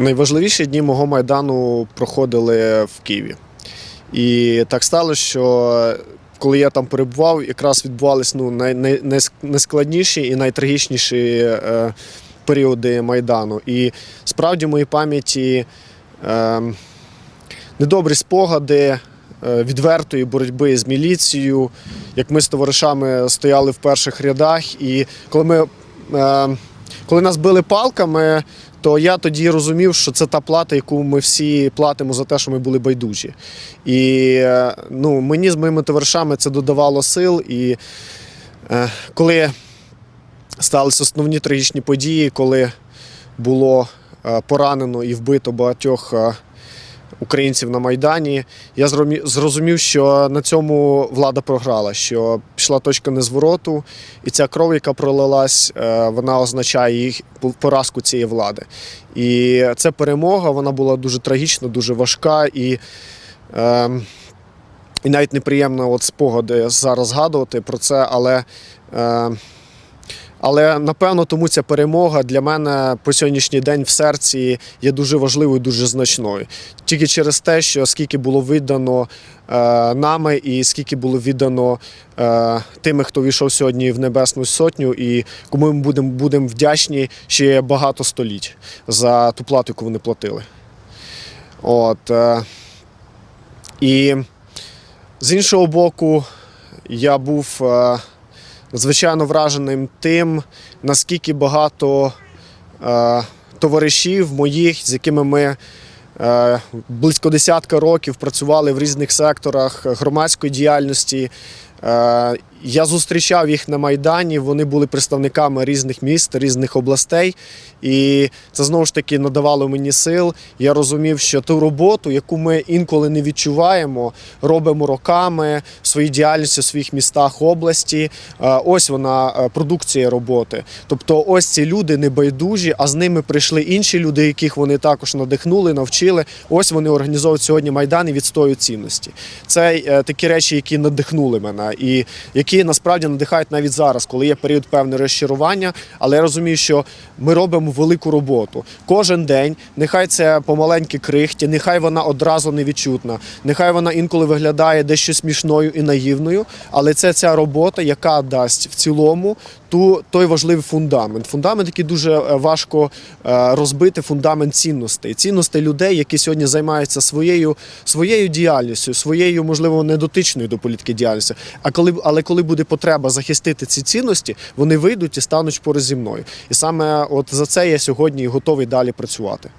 Найважливіші дні мого майдану проходили в Києві. І так сталося, що коли я там перебував, якраз відбувалися ну, най, най, найскладніші і найтрагічніші е, періоди майдану. І справді в моїй пам'яті е, недобрі спогади е, відвертої боротьби з міліцією, як ми з товаришами стояли в перших рядах, і коли ми. Коли нас били палками, то я тоді розумів, що це та плата, яку ми всі платимо за те, що ми були байдужі. І е, ну, мені з моїми товаришами це додавало сил. І е, коли сталися основні трагічні події, коли було е, поранено і вбито багатьох е, українців на Майдані, я зрозумів, що на цьому влада програла, що пішла точка незвороту, і ця кров, яка пролилась, е, вона означає їх поразку цієї влади. І ця перемога вона була дуже трагічна, дуже важка і. Е, і навіть неприємно от спогади зараз згадувати про це, але, е, але напевно тому ця перемога для мене по сьогоднішній день в серці є дуже важливою, дуже значною. Тільки через те, що скільки було віддано е, нами, і скільки було віддано е, тими, хто війшов сьогодні в Небесну Сотню, і кому ми будемо будем вдячні ще багато століть за ту плату, яку вони платили. От, е, і з іншого боку, я був е, надзвичайно враженим тим, наскільки багато е, товаришів моїх, з якими ми е, близько десятка років працювали в різних секторах громадської діяльності. Е, я зустрічав їх на Майдані, вони були представниками різних міст, різних областей, і це знову ж таки надавало мені сил. Я розумів, що ту роботу, яку ми інколи не відчуваємо, робимо роками в своїй діяльності, в своїх містах області. е, Ось вона е, продукція роботи. Тобто, ось ці люди не байдужі, а з ними прийшли інші люди, яких вони також надихнули, навчили. Ось вони організовують сьогодні майдан і відстоюють цінності. Це такі речі, які надихнули мене, і які насправді надихають навіть зараз, коли є період певне розчарування. Але я розумію, що ми робимо велику роботу кожен день. Нехай це помаленькі крихті, нехай вона одразу невідчутна, нехай вона інколи виглядає дещо смішною і наївною, але це ця робота, яка дасть в цілому ту той важливий фундамент. Фундамент, який дуже е, важко е, розбити, фундамент цінностей, цінностей людей, які сьогодні займаються своєю своєю діяльністю, своєю, можливо, недотичною до політики діяльністю. А коли але коли буде потреба захистити ці цінності, вони вийдуть і стануть поруч зі мною. І саме от за це я сьогодні готовий далі працювати.